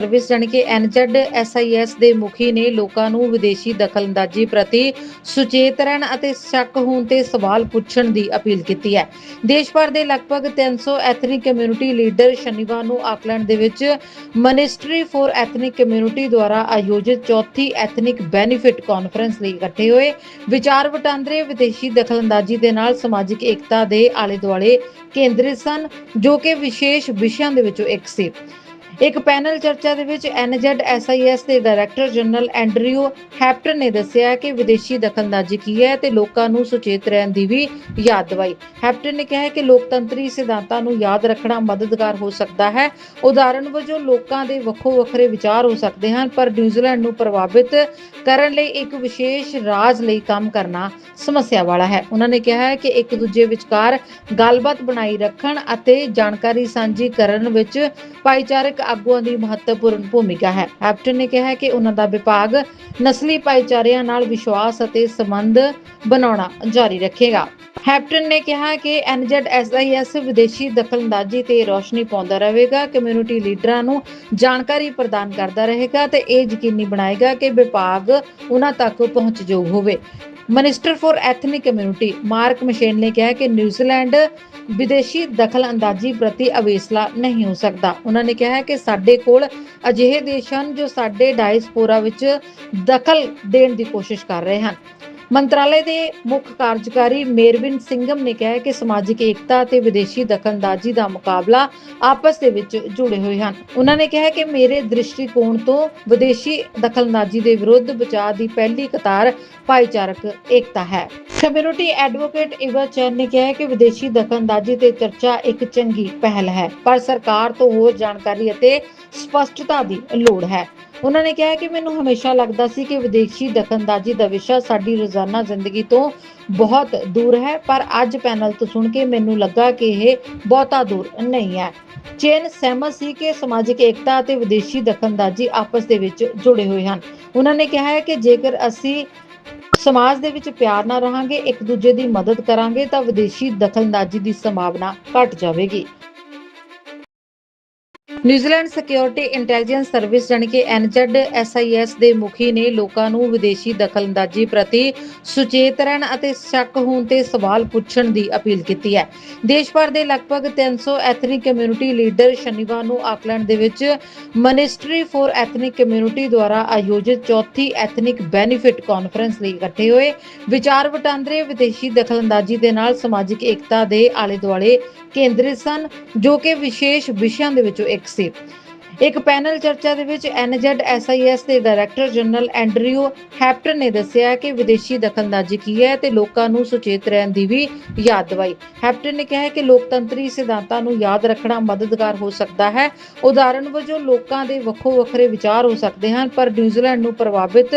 Service ਜਾਣੀ ਕਿ NZ ਐਸਆਈਐਸ ਦੇ ਮੁਖੀ ਨੇ ਲੋਕਾਂ ਨੂੰ ਵਿਦੇਸ਼ੀ ਦਖਲਅੰਦਾਜ਼ੀ ਪ੍ਰਤੀ ਸੁਚੇਤ ਰਹਿਣ ਅਤੇ ਸ਼ੱਕ ਹੋਣ ਤੇ ਸਵਾਲ ਪੁੱਛਣ ਦੀ ਅਪੀਲ ਕੀਤੀ ਹੈ। ਦੇਸ਼ ਭਰ ਦੇ ਲਗਭਗ 300 ਐਥਨਿਕ ਕਮਿਊਨਿਟੀ ਲੀਡਰ ਸ਼ਨੀਵਾਰ ਨੂੰ ਆਕਲੈਂਡ ਦੇ ਵਿੱਚ ਮਿਨਿਸਟਰੀ ਫॉर ਐਥਨਿਕ ਕਮਿਊਨਿਟੀ ਦੁਆਰਾ ਆਯੋਜਿਤ ਚੌਥੀ ਐਥਨਿਕ ਬੈਨੀਫਿਟ ਕਾਨਫਰੰਸ ਲਈ ਇਕੱਠੇ ਹੋਏ। ਵਿਚਾਰ ਵਟਾਂਦਰੇ ਵਿਦੇਸ਼ੀ ਦਖਲਅੰਦਾਜ਼ੀ ਦੇ ਨਾਲ ਸਮਾਜਿਕ ਏਕਤਾ ਦੇ ਆਲੇ ਦੁਆਲੇ ਕੇਂਦਰਿਤ ਸਨ, ਜੋ ਕਿ ਵਿਸ਼ੇਸ਼ ਵਿਸ਼ਿਆਂ ਦੇ ਵਿੱਚੋਂ ਇੱਕ ਸੀ। ਇੱਕ ਪੈਨਲ ਚਰਚਾ ਦੇ ਵਿੱਚ ਐਨਜ਼ੈਡ ਦੇ ਡਾਇਰੈਕਟਰ ਜਨਰਲ ਐਂਡਰਿਊ ਹੈਪਟਨ ਨੇ ਦੱਸਿਆ ਕਿ ਵਿਦੇਸ਼ੀ ਦਖਲਅੰਦਾਜ਼ੀ ਕੀ ਹੈ ਤੇ ਲੋਕਾਂ ਨੂੰ ਸੁਚੇਤ ਰਹਿਣ ਦੀ ਵੀ ਯਾਦ ਦਿਵਾਈ। ਹੈਪਟਨ ਨੇ ਕਿਹਾ ਕਿ ਲੋਕਤੰਤਰੀ ਸਿਧਾਂਤਾਂ ਨੂੰ ਯਾਦ ਰੱਖਣਾ ਮਦਦਗਾਰ ਹੋ ਸਕਦਾ ਹੈ। ਉਦਾਹਰਣ ਵਜੋਂ, ਲੋਕਾਂ ਦੇ ਵੱਖੋ ਵੱਖਰੇ ਵਿਚਾਰ ਹੋ ਸਕਦੇ ਹਨ, ਪਰ ਨਿਊਜ਼ੀਲੈਂਡ ਨੂੰ ਪ੍ਰਭਾਵਿਤ ਕਰਨ ਲਈ ਇੱਕ ਵਿਸ਼ੇਸ਼ ਰਾਜ ਲਈ ਕੰਮ ਕਰਨਾ ਸਮੱਸਿਆ ਵਾਲਾ ਹੈ। ਉਹਨਾਂ ਨੇ ਕਿਹਾ ਹੈ ਕਿ ਇੱਕ ਦੂਜੇ ਵਿਚਕਾਰ ਗੱਲਬਾਤ ਬਣਾਈ ਰੱਖਣ ਅਤੇ ਜਾਣਕਾਰੀ ਸਾਂਝੀ ਕਰਨ ਵਿੱਚ ਭਾਈਚਾਰਕ ਆਗੂਆਂ ਦੀ ਮਹੱਤਵਪੂਰਨ ਭੂਮਿਕਾ ਹੈ। ਹੈਪਟਨ ਨੇ ਕਿਹਾ ਕਿ ਉਹਨਾਂ ਦਾ ਵਿਭਾਗ ਨਸਲੀ ਭਾਈਚਾਰਿਆਂ ਨਾਲ ਵਿਸ਼ਵਾਸ ਅਤੇ ਸੰਬੰਧ ਬਣਾਉਣਾ ਜਾਰੀ ਰੱਖੇਗਾ। ਹੈਪਟਨ ਨੇ ਕਿਹਾ ਕਿ ਐਨਜ਼ੈਡਐਸਆਈਐਸ ਵਿਦੇਸ਼ੀ ਦਖਲਅੰਦਾਜ਼ੀ ਤੇ ਰੋਸ਼ਨੀ ਪਾਉਂਦਾ ਰਹੇਗਾ, ਕਮਿਊਨਿਟੀ ਲੀਡਰਾਂ ਨੂੰ ਜਾਣਕਾਰੀ ਪ੍ਰਦਾਨ ਕਰਦਾ ਰਹੇਗਾ ਤੇ ਇਹ ਯਕੀਨੀ ਬਣਾਏਗਾ ਕਿ ਵਿਭਾਗ ਉਹਨਾਂ ਤੱਕ ਪਹੁੰਚਯੋਗ ਹੋਵੇ। Minister for ethnic community Mark Mitchell ਨੇ ਕਿਹਾ ਕਿ ਨਿਊਜ਼ੀਲੈਂਡ ਵਿਦੇਸ਼ੀ ਦਖਲ ਅੰਦਾਜ਼ੀ ਪ੍ਰਤੀ ਅਵੇਸਲਾ ਨਹੀਂ ਹੋ ਸਕਦਾ। ਉਹਨਾਂ ਨੇ ਕਿਹਾ ਹੈ ਕਿ ਸਾਡੇ ਕੋਲ ਅਜਿਹੇ ਦੇਸ਼ ਹਨ ਜੋ ਸਾਡੇ ਡਾਇਸਪੋਰਾ ਵਿੱਚ ਦਖਲ ਦੇਣ ਦੀ ਕੋਸ਼ਿਸ਼ ਕਰ ਰਹੇ ਹਨ। ਮੰਤਰਾਲੇ ਦੇ ਮੁੱਖ ਕਾਰਜਕਾਰੀ ਮੇਰਵਿਨ ਸਿੰਘਮ ਨੇ ਕਿਹਾ ਕਿ ਸਮਾਜਿਕ ਏਕਤਾ ਅਤੇ ਵਿਦੇਸ਼ੀ ਦਖਲਅੰਦਾਜ਼ੀ ਦਾ ਮੁਕਾਬਲਾ ਆਪਸ ਦੇ ਵਿੱਚ ਜੁੜੇ ਹੋਏ ਹਨ। ਉਹਨਾਂ ਨੇ ਕਿਹਾ ਕਿ ਮੇਰੇ ਦ੍ਰਿਸ਼ਟੀਕੋਣ ਤੋਂ ਵਿਦੇਸ਼ੀ ਦਖਲਅੰਦਾਜ਼ੀ ਦੇ ਵਿਰੁੱਧ ਬਚਾਅ ਦੀ ਪਹਿਲੀ ਕਤਾਰ ਭਾਈਚਾਰਕ ਏਕਤਾ ਹੈ। ਕਮਿਊਨਿਟੀ ਐਡਵੋਕੇਟ ਇਵਾ ਚੈਨ ਨੇ ਕਿਹਾ ਕਿ ਵਿਦੇਸ਼ੀ ਦਖਲਅੰਦਾਜ਼ੀ ਤੇ ਚਰਚਾ ਇੱਕ ਚੰਗੀ ਪਹਿਲ ਹੈ, ਪਰ ਸਰਕਾਰ ਤੋਂ ਹੋਰ ਜਾਣਕਾਰੀ ਅਤੇ ਸਪਸ਼ਟਤਾ ਦੀ ਲੋੜ ਹੈ। ਉਹਨਾਂ ਨੇ ਕਿਹਾ ਕਿ ਮੈਨੂੰ ਹਮੇਸ਼ਾ ਲੱਗਦਾ ਸੀ ਕਿ ਵਿਦੇਸ਼ੀ ਦਖਲਅੰਦਾਜ਼ੀ ਦਾ ਵਿਸ਼ਾ ਸਾਡੀ ਰੋਜ਼ਾਨਾ ਜ਼ਿੰਦਗੀ ਤੋਂ ਬਹੁਤ ਦੂਰ ਹੈ, ਪਰ ਅੱਜ ਪੈਨਲ ਤੋਂ ਸੁਣ ਕੇ ਮੈਨੂੰ ਲੱਗਾ ਕਿ ਇਹ ਬਹੁਤਾ ਦੂਰ ਨਹੀਂ ਹੈ। ਚੇਨ ਸਹਿਮਤ ਸੀ ਕਿ ਸਮਾਜਿਕ ਏਕਤਾ ਅਤੇ ਵਿਦੇਸ਼ੀ ਦਖਲਅੰਦਾਜ਼ੀ ਆਪਸ ਦੇ ਵਿੱਚ ਜੁੜੇ ਹੋਏ ਹਨ। ਉਹਨਾਂ ਨੇ ਕਿਹਾ ਹੈ ਕਿ ਜੇਕਰ ਅਸੀਂ ਸਮਾਜ ਦੇ ਵਿੱਚ ਪਿਆਰ ਨਾਲ ਰਹਾਂਗੇ, ਇੱਕ ਦੂਜੇ ਦੀ ਮਦਦ ਕਰਾਂਗੇ, ਤਾਂ ਵਿਦੇਸ਼ੀ ਦਖਲਅੰਦਾਜ਼ੀ ਦੀ ਸੰਭਾਵਨਾ ਘਟ ਜਾਵੇਗੀ। ਨਿਊਜ਼ੀਲੈਂਡ ਸਿਕਿਉਰਿਟੀ ਇੰਟੈਲੀਜੈਂਸ ਸਰਵਿਸ ਜਾਣੀ ਕਿ ਐਨਜ਼ੈਡ ਐਸਆਈਐਸ ਦੇ ਮੁਖੀ ਨੇ ਲੋਕਾਂ ਨੂੰ ਵਿਦੇਸ਼ੀ ਦਖਲਅੰਦਾਜ਼ੀ ਪ੍ਰਤੀ ਸੁਚੇਤ ਰਹਿਣ ਅਤੇ ਸ਼ੱਕ ਹੋਣ ਤੇ ਸਵਾਲ ਪੁੱਛਣ ਦੀ ਅਪੀਲ ਕੀਤੀ ਹੈ। ਦੇਸ਼ ਭਰ ਦੇ ਲਗਭਗ 300 ਐਥਨਿਕ ਕਮਿਊਨਿਟੀ ਲੀਡਰ ਸ਼ਨੀਵਾਰ ਨੂੰ ਆਕਲੈਂਡ ਦੇ ਵਿੱਚ ਮਿਨਿਸਟਰੀ ਫॉर ਐਥਨਿਕ ਕਮਿਊਨਿਟੀ ਦੁਆਰਾ ਆਯੋਜਿਤ ਚੌਥੀ ਐਥਨਿਕ ਬੈਨੀਫਿਟ ਕਾਨਫਰੰਸ ਲਈ ਇਕੱਠੇ ਹੋਏ। ਵਿਚਾਰ ਵਟਾਂਦਰੇ ਵਿਦੇਸ਼ੀ ਦਖਲਅੰਦਾਜ਼ੀ ਦੇ ਨਾਲ ਸਮਾਜਿਕ ਏਕਤਾ ਦੇ ਆਲੇ ਦੁਆਲੇ ਕੇਂਦਰਿਤ ਸਨ ਜੋ ਕਿ ਵਿਸ਼ੇਸ਼ ਵਿਸ਼ਿਆਂ ਦੇ ਵਿੱਚੋਂ ਇੱਕ ਸੀ। ਇੱਕ ਪੈਨਲ ਚਰਚਾ ਦੇ ਵਿੱਚ ਐਨਜ਼ੈਡ ਐਸਆਈਐਸ ਦੇ ਡਾਇਰੈਕਟਰ ਜਨਰਲ ਐਂਡਰਿਊ ਹੈਪਟਨ ਨੇ ਦੱਸਿਆ ਕਿ ਵਿਦੇਸ਼ੀ ਦਖਲਅੰਦਾਜ਼ੀ ਕੀ ਹੈ ਤੇ ਲੋਕਾਂ ਨੂੰ ਸੁਚੇਤ ਰਹਿਣ ਦੀ ਵੀ ਯਾਦ ਦਿਵਾਈ। ਹੈਪਟਨ ਨੇ ਕਿਹਾ ਕਿ ਲੋਕਤੰਤਰੀ ਸਿਧਾਂਤਾਂ ਨੂੰ ਯਾਦ ਰੱਖਣਾ ਮਦਦਗਾਰ ਹੋ ਸਕਦਾ ਹੈ। ਉਦਾਹਰਣ ਵਜੋਂ, ਲੋਕਾਂ ਦੇ ਵੱਖੋ ਵੱਖਰੇ ਵਿਚਾਰ ਹੋ ਸਕਦੇ ਹਨ, ਪਰ ਨਿਊਜ਼ੀਲੈਂਡ ਨੂੰ ਪ੍ਰਭਾਵਿਤ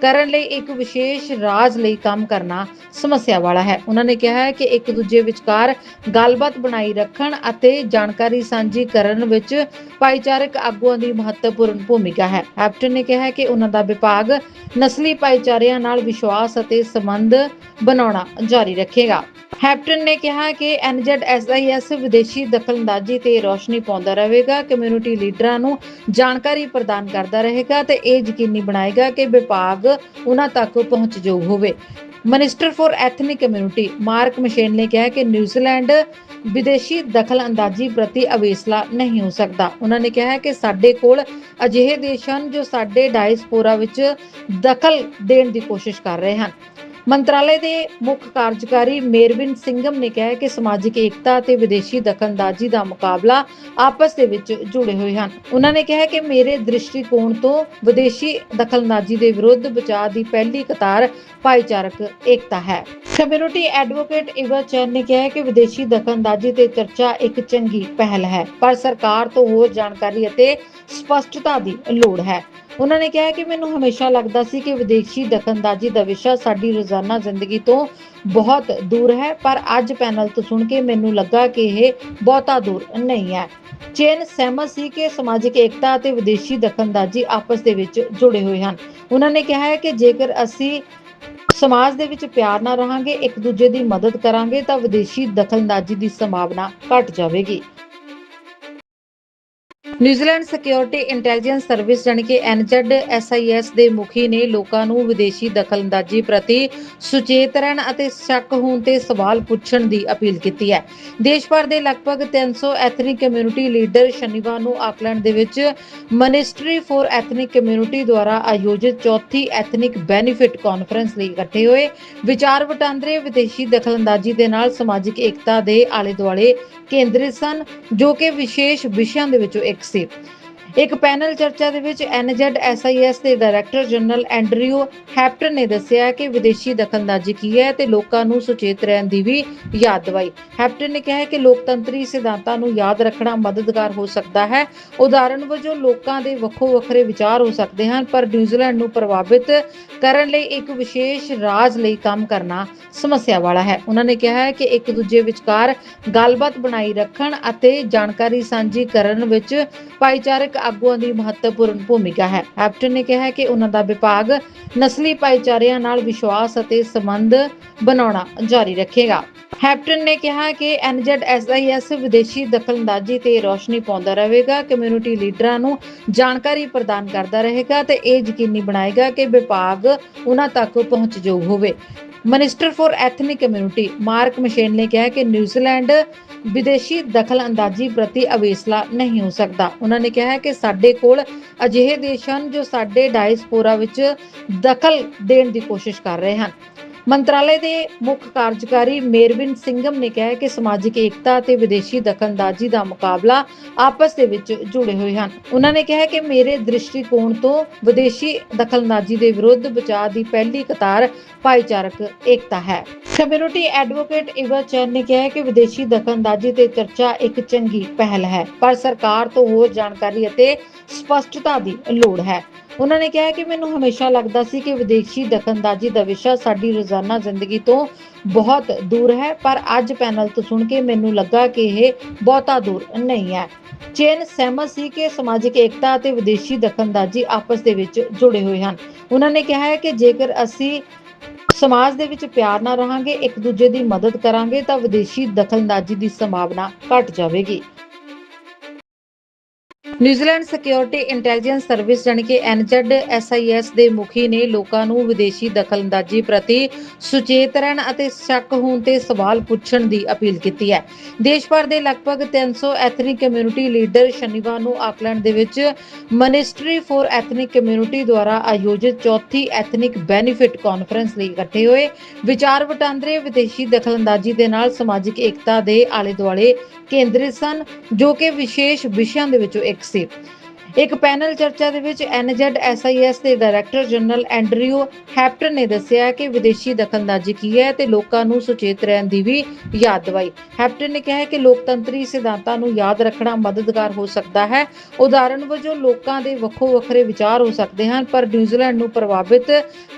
ਕਰਨ ਲਈ ਇੱਕ ਵਿਸ਼ੇਸ਼ ਰਾਜ ਲਈ ਕੰਮ ਕਰਨਾ ਸਮੱਸਿਆ ਵਾਲਾ ਹੈ। ਉਹਨਾਂ ਨੇ ਕਿਹਾ ਹੈ ਕਿ ਇੱਕ ਦੂਜੇ ਵਿਚਕਾਰ ਗੱਲਬਾਤ ਬਣਾਈ ਰੱਖਣ ਅਤੇ ਜਾਣਕਾਰੀ ਸਾਂਝੀ ਕਰਨ ਵਿੱਚ ਭਾਈਚਾਰਕ ਆਗੂਆਂ ਦੀ ਮਹੱਤਵਪੂਰਨ ਭੂਮਿਕਾ ਹੈ। ਹੈਪਟਨ ਨੇ ਕਿਹਾ ਕਿ ਉਹਨਾਂ ਦਾ ਵਿਭਾਗ ਨਸਲੀ ਭਾਈਚਾਰਿਆਂ ਨਾਲ ਵਿਸ਼ਵਾਸ ਅਤੇ ਸੰਬੰਧ ਬਣਾਉਣਾ ਜਾਰੀ ਰੱਖੇਗਾ। ਹੈਪਟਨ ਨੇ ਕਿਹਾ ਕਿ ਐਨਜ਼ੈਡਐਸਆਈਐਸ ਵਿਦੇਸ਼ੀ ਦਖਲਅੰਦਾਜ਼ੀ ਤੇ ਰੋਸ਼ਨੀ ਪਾਉਂਦਾ ਰਹੇਗਾ, ਕਮਿਊਨਿਟੀ ਲੀਡਰਾਂ ਨੂੰ ਜਾਣਕਾਰੀ ਪ੍ਰਦਾਨ ਕਰਦਾ ਰਹੇਗਾ ਤੇ ਇਹ ਯਕੀਨੀ ਬਣਾਏਗਾ ਕਿ ਵਿਭਾਗ ਉਹਨਾਂ ਤੱਕ ਪਹੁੰਚਯੋਗ ਹੋਵੇ। Minister for ethnic community Mark Mitchell ਨੇ ਕਿਹਾ ਕਿ ਨਿਊਜ਼ੀਲੈਂਡ ਵਿਦੇਸ਼ੀ ਦਖਲ ਅੰਦਾਜ਼ੀ ਪ੍ਰਤੀ ਅਵੇਸਲਾ ਨਹੀਂ ਹੋ ਸਕਦਾ। ਉਹਨਾਂ ਨੇ ਕਿਹਾ ਕਿ ਸਾਡੇ ਕੋਲ ਅਜਿਹੇ ਦੇਸ਼ ਹਨ ਜੋ ਸਾਡੇ ਡਾਇਸਪੋਰਾ ਵਿੱਚ ਦਖਲ ਦੇਣ ਦੀ ਕੋਸ਼ਿਸ਼ ਕਰ ਰਹੇ ਹਨ। ਮੰਤਰਾਲੇ ਦੇ ਮੁੱਖ ਕਾਰਜਕਾਰੀ ਮੇਰਵਿਨ ਸਿੰਘਮ ਨੇ ਕਿਹਾ ਕਿ ਸਮਾਜਿਕ ਏਕਤਾ ਅਤੇ ਵਿਦੇਸ਼ੀ ਦਖਲਅੰਦਾਜ਼ੀ ਦਾ ਮੁਕਾਬਲਾ ਆਪਸ ਦੇ ਵਿੱਚ ਜੁੜੇ ਹੋਏ ਹਨ। ਉਹਨਾਂ ਨੇ ਕਿਹਾ ਕਿ ਮੇਰੇ ਦ੍ਰਿਸ਼ਟੀਕੋਣ ਤੋਂ ਵਿਦੇਸ਼ੀ ਦਖਲਅੰਦਾਜ਼ੀ ਦੇ ਵਿਰੁੱਧ ਬਚਾਅ ਦੀ ਪਹਿਲੀ ਕਤਾਰ ਭਾਈਚਾਰਕ ਏਕਤਾ ਹੈ। ਕਮਿਊਨਿਟੀ ਐਡਵੋਕੇਟ ਇਵਾ ਚੈਨ ਨੇ ਕਿਹਾ ਕਿ ਵਿਦੇਸ਼ੀ ਦਖਲਅੰਦਾਜ਼ੀ ਤੇ ਚਰਚਾ ਇੱਕ ਚੰਗੀ ਪਹਿਲ ਹੈ, ਪਰ ਸਰਕਾਰ ਤੋਂ ਹੋਰ ਜਾਣਕਾਰੀ ਅਤੇ ਸਪਸ਼ਟਤਾ ਦੀ ਲੋੜ ਹੈ। ਉਹਨਾਂ ਨੇ ਕਿਹਾ ਕਿ ਮੈਨੂੰ ਹਮੇਸ਼ਾ ਲੱਗਦਾ ਸੀ ਕਿ ਵਿਦੇਸ਼ੀ ਦਖਲਅੰਦਾਜ਼ੀ ਦਾ ਵਿਸ਼ਾ ਸਾਡੀ ਰੋਜ਼ਾਨਾ ਜ਼ਿੰਦਗੀ ਤੋਂ ਬਹੁਤ ਦੂਰ ਹੈ, ਪਰ ਅੱਜ ਪੈਨਲ ਤੋਂ ਸੁਣ ਕੇ ਮੈਨੂੰ ਲੱਗਾ ਕਿ ਇਹ ਬਹੁਤਾ ਦੂਰ ਨਹੀਂ ਹੈ। ਚੇਨ ਸਹਿਮਤ ਸੀ ਕਿ ਸਮਾਜਿਕ ਏਕਤਾ ਅਤੇ ਵਿਦੇਸ਼ੀ ਦਖਲਅੰਦਾਜ਼ੀ ਆਪਸ ਦੇ ਵਿੱਚ ਜੁੜੇ ਹੋਏ ਹਨ। ਉਹਨਾਂ ਨੇ ਕਿਹਾ ਹੈ ਕਿ ਜੇਕਰ ਅਸੀਂ ਸਮਾਜ ਦੇ ਵਿੱਚ ਪਿਆਰ ਨਾਲ ਰਹਾਂਗੇ, ਇੱਕ ਦੂਜੇ ਦੀ ਮਦਦ ਕਰਾਂਗੇ, ਤਾਂ ਵਿਦੇਸ਼ੀ ਦਖਲਅੰਦਾਜ਼ੀ ਦੀ ਸੰਭਾਵਨਾ ਘਟ ਜਾਵੇਗੀ। ਨਿਊਜ਼ੀਲੈਂਡ ਸਿਕਿਉਰਿਟੀ ਇੰਟੈਲੀਜੈਂਸ ਸਰਵਿਸ ਜਾਣੀ ਕਿ ਐਨਜ਼ੈਡ ਐਸਆਈਐਸ ਦੇ ਮੁਖੀ ਨੇ ਲੋਕਾਂ ਨੂੰ ਵਿਦੇਸ਼ੀ ਦਖਲਅੰਦਾਜ਼ੀ ਪ੍ਰਤੀ ਸੁਚੇਤ ਰਹਿਣ ਅਤੇ ਸ਼ੱਕ ਹੋਣ ਤੇ ਸਵਾਲ ਪੁੱਛਣ ਦੀ ਅਪੀਲ ਕੀਤੀ ਹੈ। ਦੇਸ਼ ਭਰ ਦੇ ਲਗਭਗ 300 ਐਥਨਿਕ ਕਮਿਊਨਿਟੀ ਲੀਡਰ ਸ਼ਨੀਵਾਰ ਨੂੰ ਆਕਲੈਂਡ ਦੇ ਵਿੱਚ ਮਿਨਿਸਟਰੀ ਫॉर ਐਥਨਿਕ ਕਮਿਊਨਿਟੀ ਦੁਆਰਾ ਆਯੋਜਿਤ ਚੌਥੀ ਐਥਨਿਕ ਬੈਨੀਫਿਟ ਕਾਨਫਰੰਸ ਲਈ ਇਕੱਠੇ ਹੋਏ। ਵਿਚਾਰ ਵਟਾਂਦਰੇ ਵਿਦੇਸ਼ੀ ਦਖਲਅੰਦਾਜ਼ੀ ਦੇ ਨਾਲ ਸਮਾਜਿਕ ਏਕਤਾ ਦੇ ਆਲੇ ਦੁਆਲੇ ਕੇਂਦਰਿਤ ਸਨ ਜੋ ਕਿ ਵਿਸ਼ੇਸ਼ ਵਿਸ਼ਿਆਂ ਦੇ ਵਿੱਚੋਂ ਇੱਕ ਸੀ। ਇੱਕ ਪੈਨਲ ਚਰਚਾ ਦੇ ਵਿੱਚ ਐਨਜ਼ੈਡ ਦੇ ਡਾਇਰੈਕਟਰ ਜਨਰਲ ਐਂਡਰਿਊ ਹੈਪਟਨ ਨੇ ਦੱਸਿਆ ਕਿ ਵਿਦੇਸ਼ੀ ਦਖਲਅੰਦਾਜ਼ੀ ਕੀ ਹੈ ਤੇ ਲੋਕਾਂ ਨੂੰ ਸੁਚੇਤ ਰਹਿਣ ਦੀ ਵੀ ਯਾਦ ਦਿਵਾਈ। ਹੈਪਟਨ ਨੇ ਕਿਹਾ ਕਿ ਲੋਕਤੰਤਰੀ ਸਿਧਾਂਤਾਂ ਨੂੰ ਯਾਦ ਰੱਖਣਾ ਮਦਦਗਾਰ ਹੋ ਸਕਦਾ ਹੈ। ਉਦਾਹਰਣ ਵਜੋਂ, ਲੋਕਾਂ ਦੇ ਵੱਖੋ ਵੱਖਰੇ ਵਿਚਾਰ ਹੋ ਸਕਦੇ ਹਨ, ਪਰ ਨਿਊਜ਼ੀਲੈਂਡ ਨੂੰ ਪ੍ਰਭਾਵਿਤ ਕਰਨ ਲਈ ਇੱਕ ਵਿਸ਼ੇਸ਼ ਰਾਜ ਲਈ ਕੰਮ ਕਰਨਾ ਸਮੱਸਿਆ ਵਾਲਾ ਹੈ। ਉਹਨਾਂ ਨੇ ਕਿਹਾ ਹੈ ਕਿ ਇੱਕ ਦੂਜੇ ਵਿਚਕਾਰ ਗੱਲਬਾਤ ਬਣਾਈ ਰੱਖਣ ਅਤੇ ਜਾਣਕਾਰੀ ਸਾਂਝੀ ਕਰਨ ਵਿੱਚ ਭਾਈਚਾਰਕ ਆਗੂਆਂ ਦੀ ਮਹੱਤਵਪੂਰਨ ਭੂਮਿਕਾ ਹੈ। ਹੈਪਟਨ ਨੇ ਕਿਹਾ ਕਿ ਉਹਨਾਂ ਦਾ ਵਿਭਾਗ ਨਸਲੀ ਭਾਈਚਾਰਿਆਂ ਨਾਲ ਵਿਸ਼ਵਾਸ ਅਤੇ ਸੰਬੰਧ ਬਣਾਉਣਾ ਜਾਰੀ ਰੱਖੇਗਾ। ਹੈਪਟਨ ਨੇ ਕਿਹਾ ਕਿ ਐਨਜ਼ੈਡਐਸਆਈਐਸ ਵਿਦੇਸ਼ੀ ਦਖਲਅੰਦਾਜ਼ੀ ਤੇ ਰੋਸ਼ਨੀ ਪਾਉਂਦਾ ਰਹੇਗਾ, ਕਮਿਊਨਿਟੀ ਲੀਡਰਾਂ ਨੂੰ ਜਾਣਕਾਰੀ ਪ੍ਰਦਾਨ ਕਰਦਾ ਰਹੇਗਾ ਤੇ ਇਹ ਯਕੀਨੀ ਬਣਾਏਗਾ ਕਿ ਵਿਭਾਗ ਉਹਨਾਂ ਤੱਕ ਪਹੁੰਚਯੋਗ ਹੋਵੇ। Minister for ethnic community Mark Mitchell ਨੇ ਕਿਹਾ ਕਿ ਨਿਊਜ਼ੀਲੈਂਡ ਵਿਦੇਸ਼ੀ ਦਖਲ ਅੰਦਾਜ਼ੀ ਪ੍ਰਤੀ ਅਵੇਸਲਾ ਨਹੀਂ ਹੋ ਸਕਦਾ। ਉਹਨਾਂ ਨੇ ਕਿਹਾ ਹੈ ਕਿ ਸਾਡੇ ਕੋਲ ਅਜਿਹੇ ਦੇਸ਼ ਹਨ ਜੋ ਸਾਡੇ ਡਾਇਸਪੋਰਾ ਵਿੱਚ ਦਖਲ ਦੇਣ ਦੀ ਕੋਸ਼ਿਸ਼ ਕਰ ਰਹੇ ਹਨ। ਮੰਤਰਾਲੇ ਦੇ ਮੁੱਖ ਕਾਰਜਕਾਰੀ ਮੇਰਵਿਨ ਸਿੰਘਮ ਨੇ ਕਿਹਾ ਕਿ ਸਮਾਜਿਕ ਏਕਤਾ ਅਤੇ ਵਿਦੇਸ਼ੀ ਦਖਲਅੰਦਾਜ਼ੀ ਦਾ ਮੁਕਾਬਲਾ ਆਪਸ ਦੇ ਵਿੱਚ ਜੁੜੇ ਹੋਏ ਹਨ। ਉਹਨਾਂ ਨੇ ਕਿਹਾ ਕਿ ਮੇਰੇ ਦ੍ਰਿਸ਼ਟੀਕੋਣ ਤੋਂ ਵਿਦੇਸ਼ੀ ਦਖਲਅੰਦਾਜ਼ੀ ਦੇ ਵਿਰੁੱਧ ਬਚਾਅ ਦੀ ਪਹਿਲੀ ਕਤਾਰ ਭਾਈਚਾਰਕ ਏਕਤਾ ਹੈ। ਕਮਿਊਨਿਟੀ ਐਡਵੋਕੇਟ ਇਵਾ ਚੈਨ ਨੇ ਕਿਹਾ ਕਿ ਵਿਦੇਸ਼ੀ ਦਖਲਅੰਦਾਜ਼ੀ ਤੇ ਚਰਚਾ ਇੱਕ ਚੰਗੀ ਪਹਿਲ ਹੈ, ਪਰ ਸਰਕਾਰ ਤੋਂ ਹੋਰ ਜਾਣਕਾਰੀ ਅਤੇ ਸਪਸ਼ਟਤਾ ਦੀ ਲੋੜ ਹੈ। ਉਹਨਾਂ ਨੇ ਕਿਹਾ ਕਿ ਮੈਨੂੰ ਹਮੇਸ਼ਾ ਲੱਗਦਾ ਸੀ ਕਿ ਵਿਦੇਸ਼ੀ ਦਖਲਅੰਦਾਜ਼ੀ ਦਾ ਵਿਸ਼ਾ ਸਾਡੀ ਰੋਜ਼ਾਨਾ ਜ਼ਿੰਦਗੀ ਤੋਂ ਬਹੁਤ ਦੂਰ ਹੈ, ਪਰ ਅੱਜ ਪੈਨਲ ਤੋਂ ਸੁਣ ਕੇ ਮੈਨੂੰ ਲੱਗਾ ਕਿ ਇਹ ਬਹੁਤਾ ਦੂਰ ਨਹੀਂ ਹੈ। ਚੇਨ ਸਹਿਮਤ ਸੀ ਕਿ ਸਮਾਜਿਕ ਏਕਤਾ ਅਤੇ ਵਿਦੇਸ਼ੀ ਦਖਲਅੰਦਾਜ਼ੀ ਆਪਸ ਦੇ ਵਿੱਚ ਜੁੜੇ ਹੋਏ ਹਨ। ਉਹਨਾਂ ਨੇ ਕਿਹਾ ਹੈ ਕਿ ਜੇਕਰ ਅਸੀਂ ਸਮਾਜ ਦੇ ਵਿੱਚ ਪਿਆਰ ਨਾਲ ਰਹਾਂਗੇ, ਇੱਕ ਦੂਜੇ ਦੀ ਮਦਦ ਕਰਾਂਗੇ, ਤਾਂ ਵਿਦੇਸ਼ੀ ਦਖਲਅੰਦਾਜ਼ੀ ਦੀ ਸੰਭਾਵਨਾ ਘਟ ਜਾਵੇਗੀ। ਨਿਊਜ਼ੀਲੈਂਡ ਸਿਕਿਉਰਿਟੀ ਇੰਟੈਲੀਜੈਂਸ ਸਰਵਿਸ ਜਾਣੀ ਕਿ ਐਨਜ਼ੈਡ ਐਸਆਈਐਸ ਦੇ ਮੁਖੀ ਨੇ ਲੋਕਾਂ ਨੂੰ ਵਿਦੇਸ਼ੀ ਦਖਲਅੰਦਾਜ਼ੀ ਪ੍ਰਤੀ ਸੁਚੇਤ ਰਹਿਣ ਅਤੇ ਸ਼ੱਕ ਹੋਣ ਤੇ ਸਵਾਲ ਪੁੱਛਣ ਦੀ ਅਪੀਲ ਕੀਤੀ ਹੈ। ਦੇਸ਼ ਭਰ ਦੇ ਲਗਭਗ 300 ਐਥਨਿਕ ਕਮਿਊਨਿਟੀ ਲੀਡਰ ਸ਼ਨੀਵਾਰ ਨੂੰ ਆਕਲੈਂਡ ਦੇ ਵਿੱਚ ਮਿਨਿਸਟਰੀ ਫॉर ਐਥਨਿਕ ਕਮਿਊਨਿਟੀ ਦੁਆਰਾ ਆਯੋਜਿਤ ਚੌਥੀ ਐਥਨਿਕ ਬੈਨੀਫਿਟ ਕਾਨਫਰੰਸ ਲਈ ਇਕੱਠੇ ਹੋਏ। ਵਿਚਾਰ ਵਟਾਂਦਰੇ ਵਿਦੇਸ਼ੀ ਦਖਲਅੰਦਾਜ਼ੀ ਦੇ ਨਾਲ ਸਮਾਜਿਕ ਏਕਤਾ ਦੇ ਆਲੇ ਦੁਆਲੇ ਕੇਂਦਰਿਤ ਸਨ ਜੋ ਕਿ ਵਿਸ਼ੇਸ਼ ਵਿਸ਼ਿਆਂ ਦੇ ਵਿੱਚੋਂ ਇੱਕ ਸੀ। ਇੱਕ ਪੈਨਲ ਚਰਚਾ ਦੇ ਵਿੱਚ ਐਨਜ਼ੈਡ ਦੇ ਡਾਇਰੈਕਟਰ ਜਨਰਲ ਐਂਡਰਿਊ ਹੈਪਟਨ ਨੇ ਦੱਸਿਆ ਕਿ ਵਿਦੇਸ਼ੀ ਦਖਲਅੰਦਾਜ਼ੀ ਕੀ ਹੈ ਤੇ ਲੋਕਾਂ ਨੂੰ ਸੁਚੇਤ ਰਹਿਣ ਦੀ ਵੀ ਯਾਦ ਦਿਵਾਈ। ਹੈਪਟਨ ਨੇ ਕਿਹਾ ਕਿ ਲੋਕਤੰਤਰੀ ਸਿਧਾਂਤਾਂ ਨੂੰ ਯਾਦ ਰੱਖਣਾ ਮਦਦਗਾਰ ਹੋ ਸਕਦਾ ਹੈ। ਉਦਾਹਰਣ ਵਜੋਂ, ਲੋਕਾਂ ਦੇ ਵੱਖੋ ਵੱਖਰੇ ਵਿਚਾਰ ਹੋ ਸਕਦੇ ਹਨ, ਪਰ ਨਿਊਜ਼ੀਲੈਂਡ ਨੂੰ ਪ੍ਰਭਾਵਿਤ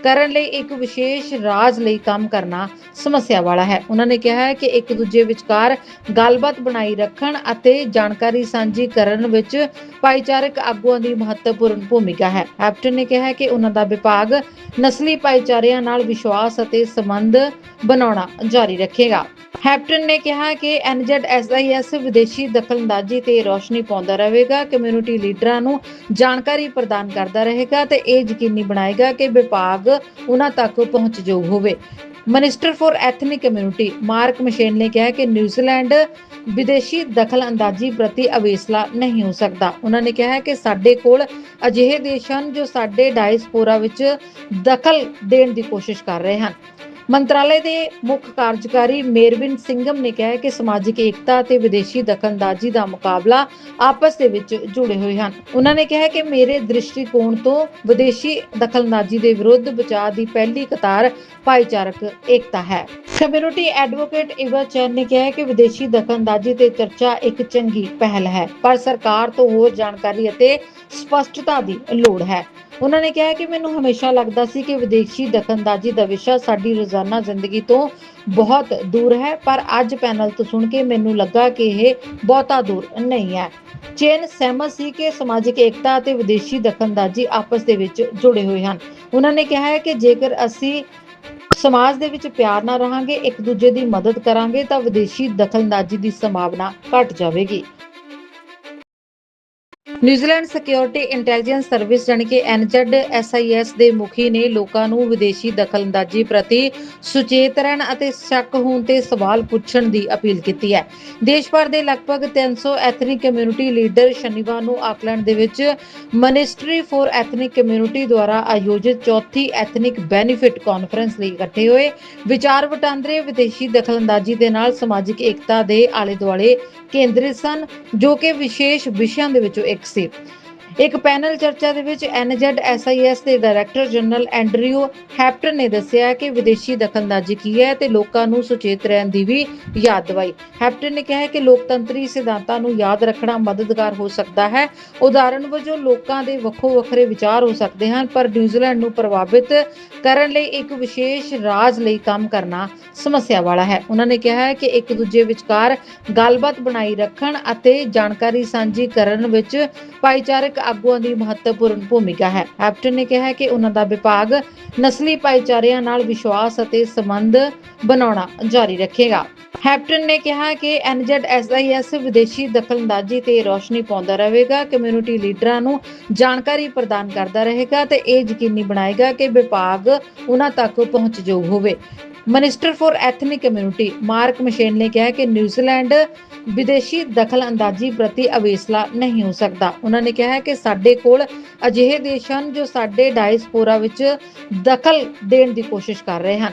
ਕਰਨ ਲਈ ਇੱਕ ਵਿਸ਼ੇਸ਼ ਰਾਜ ਲਈ ਕੰਮ ਕਰਨਾ ਸਮੱਸਿਆ ਵਾਲਾ ਹੈ। ਉਹਨਾਂ ਨੇ ਕਿਹਾ ਹੈ ਕਿ ਇੱਕ ਦੂਜੇ ਵਿਚਕਾਰ ਗੱਲਬਾਤ ਬਣਾਈ ਰੱਖਣ ਅਤੇ ਜਾਣਕਾਰੀ ਸਾਂਝੀ ਕਰਨ ਵਿੱਚ ਭਾਈਚਾਰਕ ਆਗੂਆਂ ਦੀ ਮਹੱਤਵਪੂਰਨ ਭੂਮਿਕਾ ਹੈ। ਹੈਪਟਨ ਨੇ ਕਿਹਾ ਕਿ ਉਹਨਾਂ ਦਾ ਵਿਭਾਗ ਨਸਲੀ ਭਾਈਚਾਰਿਆਂ ਨਾਲ ਵਿਸ਼ਵਾਸ ਅਤੇ ਸੰਬੰਧ ਬਣਾਉਣਾ ਜਾਰੀ ਰੱਖੇਗਾ। ਹੈਪਟਨ ਨੇ ਕਿਹਾ ਕਿ ਐਨਜ਼ੈਡਐਸਆਈਐਸ ਵਿਦੇਸ਼ੀ ਦਖਲਅੰਦਾਜ਼ੀ ਤੇ ਰੋਸ਼ਨੀ ਪਾਉਂਦਾ ਰਹੇਗਾ, ਕਮਿਊਨਿਟੀ ਲੀਡਰਾਂ ਨੂੰ ਜਾਣਕਾਰੀ ਪ੍ਰਦਾਨ ਕਰਦਾ ਰਹੇਗਾ ਤੇ ਇਹ ਯਕੀਨੀ ਬਣਾਏਗਾ ਕਿ ਵਿਭਾਗ ਉਹਨਾਂ ਤੱਕ ਪਹੁੰਚਯੋਗ ਹੋਵੇ। Minister for ethnic community Mark Mitchell ਨੇ ਕਿਹਾ ਕਿ ਨਿਊਜ਼ੀਲੈਂਡ ਵਿਦੇਸ਼ੀ ਦਖਲ ਅੰਦਾਜ਼ੀ ਪ੍ਰਤੀ ਅਵੇਸਲਾ ਨਹੀਂ ਹੋ ਸਕਦਾ। ਉਹਨਾਂ ਨੇ ਕਿਹਾ ਹੈ ਕਿ ਸਾਡੇ ਕੋਲ ਅਜਿਹੇ ਦੇਸ਼ ਹਨ ਜੋ ਸਾਡੇ ਡਾਇਸਪੋਰਾ ਵਿੱਚ ਦਖਲ ਦੇਣ ਦੀ ਕੋਸ਼ਿਸ਼ ਕਰ ਰਹੇ ਹਨ। ਮੰਤਰਾਲੇ ਦੇ ਮੁੱਖ ਕਾਰਜਕਾਰੀ ਮੇਰਵਿਨ ਸਿੰਘਮ ਨੇ ਕਿਹਾ ਕਿ ਸਮਾਜਿਕ ਏਕਤਾ ਅਤੇ ਵਿਦੇਸ਼ੀ ਦਖਲਅੰਦਾਜ਼ੀ ਦਾ ਮੁਕਾਬਲਾ ਆਪਸ ਦੇ ਵਿੱਚ ਜੁੜੇ ਹੋਏ ਹਨ। ਉਹਨਾਂ ਨੇ ਕਿਹਾ ਕਿ ਮੇਰੇ ਦ੍ਰਿਸ਼ਟੀਕੋਣ ਤੋਂ ਵਿਦੇਸ਼ੀ ਦਖਲਅੰਦਾਜ਼ੀ ਦੇ ਵਿਰੁੱਧ ਬਚਾਅ ਦੀ ਪਹਿਲੀ ਕਤਾਰ ਭਾਈਚਾਰਕ ਏਕਤਾ ਹੈ। ਕਮਿਊਨਿਟੀ ਐਡਵੋਕੇਟ ਇਵਾ ਚੈਨ ਨੇ ਕਿਹਾ ਕਿ ਵਿਦੇਸ਼ੀ ਦਖਲਅੰਦਾਜ਼ੀ ਤੇ ਚਰਚਾ ਇੱਕ ਚੰਗੀ ਪਹਿਲ ਹੈ, ਪਰ ਸਰਕਾਰ ਤੋਂ ਹੋਰ ਜਾਣਕਾਰੀ ਅਤੇ ਸਪਸ਼ਟਤਾ ਦੀ ਲੋੜ ਹੈ। ਉਹਨਾਂ ਨੇ ਕਿਹਾ ਕਿ ਮੈਨੂੰ ਹਮੇਸ਼ਾ ਲੱਗਦਾ ਸੀ ਕਿ ਵਿਦੇਸ਼ੀ ਦਖਲਅੰਦਾਜ਼ੀ ਦਾ ਵਿਸ਼ਾ ਸਾਡੀ ਰੋਜ਼ਾਨਾ ਜ਼ਿੰਦਗੀ ਤੋਂ ਬਹੁਤ ਦੂਰ ਹੈ, ਪਰ ਅੱਜ ਪੈਨਲ ਤੋਂ ਸੁਣ ਕੇ ਮੈਨੂੰ ਲੱਗਾ ਕਿ ਇਹ ਬਹੁਤਾ ਦੂਰ ਨਹੀਂ ਹੈ। ਚੇਨ ਸਹਿਮਤ ਸੀ ਕਿ ਸਮਾਜਿਕ ਏਕਤਾ ਅਤੇ ਵਿਦੇਸ਼ੀ ਦਖਲਅੰਦਾਜ਼ੀ ਆਪਸ ਦੇ ਵਿੱਚ ਜੁੜੇ ਹੋਏ ਹਨ। ਉਹਨਾਂ ਨੇ ਕਿਹਾ ਹੈ ਕਿ ਜੇਕਰ ਅਸੀਂ ਸਮਾਜ ਦੇ ਵਿੱਚ ਪਿਆਰ ਨਾਲ ਰਹਾਂਗੇ, ਇੱਕ ਦੂਜੇ ਦੀ ਮਦਦ ਕਰਾਂਗੇ, ਤਾਂ ਵਿਦੇਸ਼ੀ ਦਖਲਅੰਦਾਜ਼ੀ ਦੀ ਸੰਭਾਵਨਾ ਘਟ ਜਾਵੇਗੀ। ਨਿਊਜ਼ੀਲੈਂਡ ਸਿਕਿਉਰਿਟੀ ਇੰਟੈਲੀਜੈਂਸ ਸਰਵਿਸ ਜਾਣੀ ਕਿ ਐਨਜ਼ੈਡ ਐਸਆਈਐਸ ਦੇ ਮੁਖੀ ਨੇ ਲੋਕਾਂ ਨੂੰ ਵਿਦੇਸ਼ੀ ਦਖਲਅੰਦਾਜ਼ੀ ਪ੍ਰਤੀ ਸੁਚੇਤ ਰਹਿਣ ਅਤੇ ਸ਼ੱਕ ਹੋਣ ਤੇ ਸਵਾਲ ਪੁੱਛਣ ਦੀ ਅਪੀਲ ਕੀਤੀ ਹੈ। ਦੇਸ਼ ਭਰ ਦੇ ਲਗਭਗ 300 ਐਥਨਿਕ ਕਮਿਊਨਿਟੀ ਲੀਡਰ ਸ਼ਨੀਵਾਰ ਨੂੰ ਆਕਲੈਂਡ ਦੇ ਵਿੱਚ ਮਿਨਿਸਟਰੀ ਫॉर ਐਥਨਿਕ ਕਮਿਊਨਿਟੀ ਦੁਆਰਾ ਆਯੋਜਿਤ ਚੌਥੀ ਐਥਨਿਕ ਬੈਨੀਫਿਟ ਕਾਨਫਰੰਸ ਲਈ ਇਕੱਠੇ ਹੋਏ। ਵਿਚਾਰ ਵਟਾਂਦਰੇ ਵਿਦੇਸ਼ੀ ਦਖਲਅੰਦਾਜ਼ੀ ਦੇ ਨਾਲ ਸਮਾਜਿਕ ਏਕਤਾ ਦੇ ਆਲੇ ਦੁਆਲੇ ਕੇਂਦਰਿਤ ਸਨ, ਜੋ ਕਿ ਵਿਸ਼ੇਸ਼ ਵਿਸ਼ਿਆਂ ਦੇ ਵਿੱਚੋਂ ਇੱਕ ਸੀ ਇੱਕ ਪੈਨਲ ਚਰਚਾ ਦੇ ਵਿੱਚ ਐਨਜ਼ੈਡ ਦੇ ਡਾਇਰੈਕਟਰ ਜਨਰਲ ਐਂਡਰਿਊ ਹੈਪਟਨ ਨੇ ਦੱਸਿਆ ਕਿ ਵਿਦੇਸ਼ੀ ਦਖਲਅੰਦਾਜ਼ੀ ਕੀ ਹੈ ਤੇ ਲੋਕਾਂ ਨੂੰ ਸੁਚੇਤ ਰਹਿਣ ਦੀ ਵੀ ਯਾਦ ਦਿਵਾਈ। ਹੈਪਟਨ ਨੇ ਕਿਹਾ ਕਿ ਲੋਕਤੰਤਰੀ ਸਿਧਾਂਤਾਂ ਨੂੰ ਯਾਦ ਰੱਖਣਾ ਮਦਦਗਾਰ ਹੋ ਸਕਦਾ ਹੈ। ਉਦਾਹਰਣ ਵਜੋਂ, ਲੋਕਾਂ ਦੇ ਵੱਖੋ ਵੱਖਰੇ ਵਿਚਾਰ ਹੋ ਸਕਦੇ ਹਨ, ਪਰ ਨਿਊਜ਼ੀਲੈਂਡ ਨੂੰ ਪ੍ਰਭਾਵਿਤ ਕਰਨ ਲਈ ਇੱਕ ਵਿਸ਼ੇਸ਼ ਰਾਜ ਲਈ ਕੰਮ ਕਰਨਾ ਸਮੱਸਿਆ ਵਾਲਾ ਹੈ। ਉਹਨਾਂ ਨੇ ਕਿਹਾ ਹੈ ਕਿ ਇੱਕ ਦੂਜੇ ਵਿਚਕਾਰ ਗੱਲਬਾਤ ਬਣਾਈ ਰੱਖਣ ਅਤੇ ਜਾਣਕਾਰੀ ਸਾਂਝੀ ਕਰਨ ਵਿੱਚ ਭਾਈਚਾਰਕ ਆਗੂਆਂ ਦੀ ਮਹੱਤਵਪੂਰਨ ਭੂਮਿਕਾ ਹੈ। ਹੈਪਟਨ ਨੇ ਕਿਹਾ ਕਿ ਉਹਨਾਂ ਦਾ ਵਿਭਾਗ ਨਸਲੀ ਭਾਈਚਾਰਿਆਂ ਨਾਲ ਵਿਸ਼ਵਾਸ ਅਤੇ ਸੰਬੰਧ ਬਣਾਉਣਾ ਜਾਰੀ ਰੱਖੇਗਾ। ਹੈਪਟਨ ਨੇ ਕਿਹਾ ਕਿ ਐਨਜ਼ੈਡਐਸਆਈਐਸ ਵਿਦੇਸ਼ੀ ਦਖਲਅੰਦਾਜ਼ੀ ਤੇ ਰੋਸ਼ਨੀ ਪਾਉਂਦਾ ਰਹੇਗਾ, ਕਮਿਊਨਿਟੀ ਲੀਡਰਾਂ ਨੂੰ ਜਾਣਕਾਰੀ ਪ੍ਰਦਾਨ ਕਰਦਾ ਰਹੇਗਾ ਤੇ ਇਹ ਯਕੀਨੀ ਬਣਾਏਗਾ ਕਿ ਵਿਭਾਗ ਉਹਨਾਂ ਤੱਕ ਪਹੁੰਚਯੋਗ ਹੋਵੇ। Minister for ethnic community Mark Mitchell ਨੇ ਕਿਹਾ ਕਿ ਨਿਊਜ਼ੀਲੈਂਡ ਵਿਦੇਸ਼ੀ ਦਖਲ ਅੰਦਾਜ਼ੀ ਪ੍ਰਤੀ ਅਵੇਸਲਾ ਨਹੀਂ ਹੋ ਸਕਦਾ। ਉਹਨਾਂ ਨੇ ਕਿਹਾ ਹੈ ਕਿ ਸਾਡੇ ਕੋਲ ਅਜਿਹੇ ਦੇਸ਼ ਹਨ ਜੋ ਸਾਡੇ ਡਾਇਸਪੋਰਾ ਵਿੱਚ ਦਖਲ ਦੇਣ ਦੀ ਕੋਸ਼ਿਸ਼ ਕਰ ਰਹੇ ਹਨ।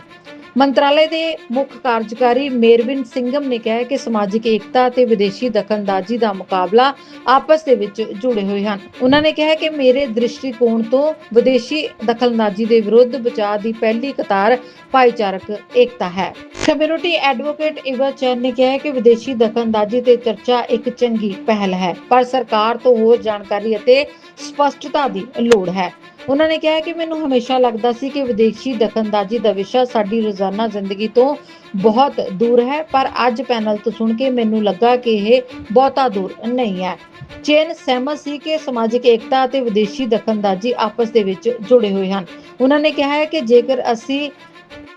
ਮੰਤਰਾਲੇ ਦੇ ਮੁੱਖ ਕਾਰਜਕਾਰੀ ਮੇਰਵਿਨ ਸਿੰਘਮ ਨੇ ਕਿਹਾ ਕਿ ਸਮਾਜਿਕ ਏਕਤਾ ਅਤੇ ਵਿਦੇਸ਼ੀ ਦਖਲਅੰਦਾਜ਼ੀ ਦਾ ਮੁਕਾਬਲਾ ਆਪਸ ਦੇ ਵਿੱਚ ਜੁੜੇ ਹੋਏ ਹਨ। ਉਹਨਾਂ ਨੇ ਕਿਹਾ ਕਿ ਮੇਰੇ ਦ੍ਰਿਸ਼ਟੀਕੋਣ ਤੋਂ ਵਿਦੇਸ਼ੀ ਦਖਲਅੰਦਾਜ਼ੀ ਦੇ ਵਿਰੁੱਧ ਬਚਾਅ ਦੀ ਪਹਿਲੀ ਕਤਾਰ ਭਾਈਚਾਰਕ ਏਕਤਾ ਹੈ। ਕਮਿਊਨਿਟੀ ਐਡਵੋਕੇਟ ਇਵਾ ਚੈਨ ਨੇ ਕਿਹਾ ਕਿ ਵਿਦੇਸ਼ੀ ਦਖਲਅੰਦਾਜ਼ੀ ਤੇ ਚਰਚਾ ਇੱਕ ਚੰਗੀ ਪਹਿਲ ਹੈ, ਪਰ ਸਰਕਾਰ ਤੋਂ ਹੋਰ ਜਾਣਕਾਰੀ ਅਤੇ ਸਪਸ਼ਟਤਾ ਦੀ ਲੋੜ ਹੈ। ਉਹਨਾਂ ਨੇ ਕਿਹਾ ਕਿ ਮੈਨੂੰ ਹਮੇਸ਼ਾ ਲੱਗਦਾ ਸੀ ਕਿ ਵਿਦੇਸ਼ੀ ਦਖਲਅੰਦਾਜ਼ੀ ਦਾ ਵਿਸ਼ਾ ਸਾਡੀ ਰੋਜ਼ਾਨਾ ਜ਼ਿੰਦਗੀ ਤੋਂ ਬਹੁਤ ਦੂਰ ਹੈ, ਪਰ ਅੱਜ ਪੈਨਲ ਤੋਂ ਸੁਣ ਕੇ ਮੈਨੂੰ ਲੱਗਾ ਕਿ ਇਹ ਬਹੁਤਾ ਦੂਰ ਨਹੀਂ ਹੈ। ਚੇਨ ਸਹਿਮਤ ਸੀ ਕਿ ਸਮਾਜਿਕ ਏਕਤਾ ਅਤੇ ਵਿਦੇਸ਼ੀ ਦਖਲਅੰਦਾਜ਼ੀ ਆਪਸ ਦੇ ਵਿੱਚ ਜੁੜੇ ਹੋਏ ਹਨ। ਉਹਨਾਂ ਨੇ ਕਿਹਾ ਹੈ ਕਿ ਜੇਕਰ ਅਸੀਂ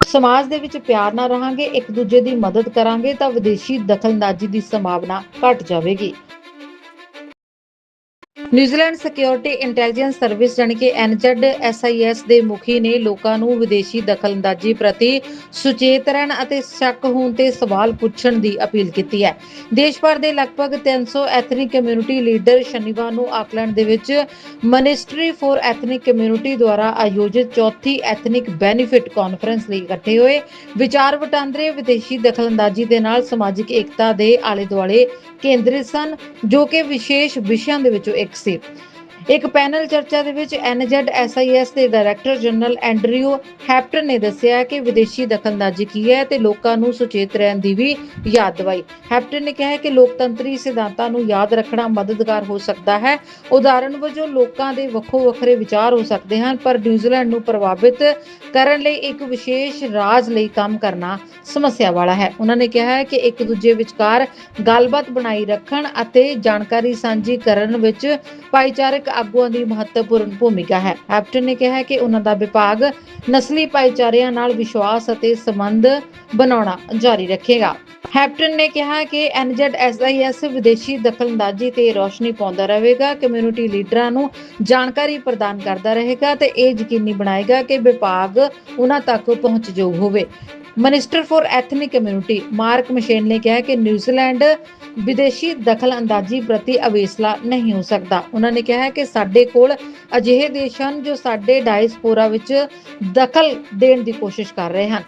ਸਮਾਜ ਦੇ ਵਿੱਚ ਪਿਆਰ ਨਾਲ ਰਹਾਂਗੇ, ਇੱਕ ਦੂਜੇ ਦੀ ਮਦਦ ਕਰਾਂਗੇ, ਤਾਂ ਵਿਦੇਸ਼ੀ ਦਖਲਅੰਦਾਜ਼ੀ ਦੀ ਸੰਭਾਵਨਾ ਘਟ ਜਾਵੇਗੀ। ਨਿਊਜ਼ੀਲੈਂਡ ਸਿਕਿਉਰਿਟੀ ਇੰਟੈਲੀਜੈਂਸ ਸਰਵਿਸ ਜਾਣੀ ਕਿ ਐਨਜ਼ੈਡ ਐਸਆਈਐਸ ਦੇ ਮੁਖੀ ਨੇ ਲੋਕਾਂ ਨੂੰ ਵਿਦੇਸ਼ੀ ਦਖਲਅੰਦਾਜ਼ੀ ਪ੍ਰਤੀ ਸੁਚੇਤ ਰਹਿਣ ਅਤੇ ਸ਼ੱਕ ਹੋਣ ਤੇ ਸਵਾਲ ਪੁੱਛਣ ਦੀ ਅਪੀਲ ਕੀਤੀ ਹੈ। ਦੇਸ਼ ਭਰ ਦੇ ਲਗਭਗ 300 ਐਥਨਿਕ ਕਮਿਊਨਿਟੀ ਲੀਡਰ ਸ਼ਨੀਵਾਰ ਨੂੰ ਆਕਲੈਂਡ ਦੇ ਵਿੱਚ ਮਿਨਿਸਟਰੀ ਫॉर ਐਥਨਿਕ ਕਮਿਊਨਿਟੀ ਦੁਆਰਾ ਆਯੋਜਿਤ ਚੌਥੀ ਐਥਨਿਕ ਬੈਨੀਫਿਟ ਕਾਨਫਰੰਸ ਲਈ ਇਕੱਠੇ ਹੋਏ। ਵਿਚਾਰ ਵਟਾਂਦਰੇ ਵਿਦੇਸ਼ੀ ਦਖਲਅੰਦਾਜ਼ੀ ਦੇ ਨਾਲ ਸਮਾਜਿਕ ਏਕਤਾ ਦੇ ਆਲੇ ਦੁਆਲੇ ਕੇਂਦਰਿਤ ਸਨ ਜੋ ਕਿ ਵਿਸ਼ੇਸ਼ ਵਿਸ਼ਿਆਂ ਦੇ ਵਿੱਚੋਂ ਇੱਕ ਸੀ। ਇੱਕ ਪੈਨਲ ਚਰਚਾ ਦੇ ਵਿੱਚ ਐਨਜ਼ੈਡ ਦੇ ਡਾਇਰੈਕਟਰ ਜਨਰਲ ਐਂਡਰਿਊ ਹੈਪਟਨ ਨੇ ਦੱਸਿਆ ਕਿ ਵਿਦੇਸ਼ੀ ਦਖਲਅੰਦਾਜ਼ੀ ਕੀ ਹੈ ਤੇ ਲੋਕਾਂ ਨੂੰ ਸੁਚੇਤ ਰਹਿਣ ਦੀ ਵੀ ਯਾਦ ਦਿਵਾਈ। ਹੈਪਟਨ ਨੇ ਕਿਹਾ ਕਿ ਲੋਕਤੰਤਰੀ ਸਿਧਾਂਤਾਂ ਨੂੰ ਯਾਦ ਰੱਖਣਾ ਮਦਦਗਾਰ ਹੋ ਸਕਦਾ ਹੈ। ਉਦਾਹਰਣ ਵਜੋਂ, ਲੋਕਾਂ ਦੇ ਵੱਖੋ ਵੱਖਰੇ ਵਿਚਾਰ ਹੋ ਸਕਦੇ ਹਨ, ਪਰ ਨਿਊਜ਼ੀਲੈਂਡ ਨੂੰ ਪ੍ਰਭਾਵਿਤ ਕਰਨ ਲਈ ਇੱਕ ਵਿਸ਼ੇਸ਼ ਰਾਜ ਲਈ ਕੰਮ ਕਰਨਾ ਸਮੱਸਿਆ ਵਾਲਾ ਹੈ। ਉਹਨਾਂ ਨੇ ਕਿਹਾ ਹੈ ਕਿ ਇੱਕ ਦੂਜੇ ਵਿਚਕਾਰ ਗੱਲਬਾਤ ਬਣਾਈ ਰੱਖਣ ਅਤੇ ਜਾਣਕਾਰੀ ਸਾਂਝੀ ਕਰਨ ਵਿੱਚ ਭਾਈਚਾਰਕ ਆਗੂਆਂ ਦੀ ਮਹੱਤਵਪੂਰਨ ਭੂਮਿਕਾ ਹੈ। ਹੈਪਟਨ ਨੇ ਕਿਹਾ ਕਿ ਉਹਨਾਂ ਦਾ ਵਿਭਾਗ ਨਸਲੀ ਭਾਈਚਾਰਿਆਂ ਨਾਲ ਵਿਸ਼ਵਾਸ ਅਤੇ ਸੰਬੰਧ ਬਣਾਉਣਾ ਜਾਰੀ ਰੱਖੇਗਾ। ਹੈਪਟਨ ਨੇ ਕਿਹਾ ਕਿ ਐਨਜ਼ੈਡਐਸਆਈਐਸ ਵਿਦੇਸ਼ੀ ਦਖਲਅੰਦਾਜ਼ੀ ਤੇ ਰੋਸ਼ਨੀ ਪਾਉਂਦਾ ਰਹੇਗਾ, ਕਮਿਊਨਿਟੀ ਲੀਡਰਾਂ ਨੂੰ ਜਾਣਕਾਰੀ ਪ੍ਰਦਾਨ ਕਰਦਾ ਰਹੇਗਾ ਤੇ ਇਹ ਯਕੀਨੀ ਬਣਾਏਗਾ ਕਿ ਵਿਭਾਗ ਉਹਨਾਂ ਤੱਕ ਪਹੁੰਚਯੋਗ ਹੋਵੇ। Minister for ethnic community Mark Mitchell ਨੇ ਕਿਹਾ ਕਿ ਨਿਊਜ਼ੀਲੈਂਡ ਵਿਦੇਸ਼ੀ ਦਖਲ ਅੰਦਾਜ਼ੀ ਪ੍ਰਤੀ ਅਵੇਸਲਾ ਨਹੀਂ ਹੋ ਸਕਦਾ। ਉਹਨਾਂ ਨੇ ਕਿਹਾ ਕਿ ਸਾਡੇ ਕੋਲ ਅਜਿਹੇ ਦੇਸ਼ ਹਨ ਜੋ ਸਾਡੇ ਡਾਇਸਪੋਰਾ ਵਿੱਚ ਦਖਲ ਦੇਣ ਦੀ ਕੋਸ਼ਿਸ਼ ਕਰ ਰਹੇ ਹਨ।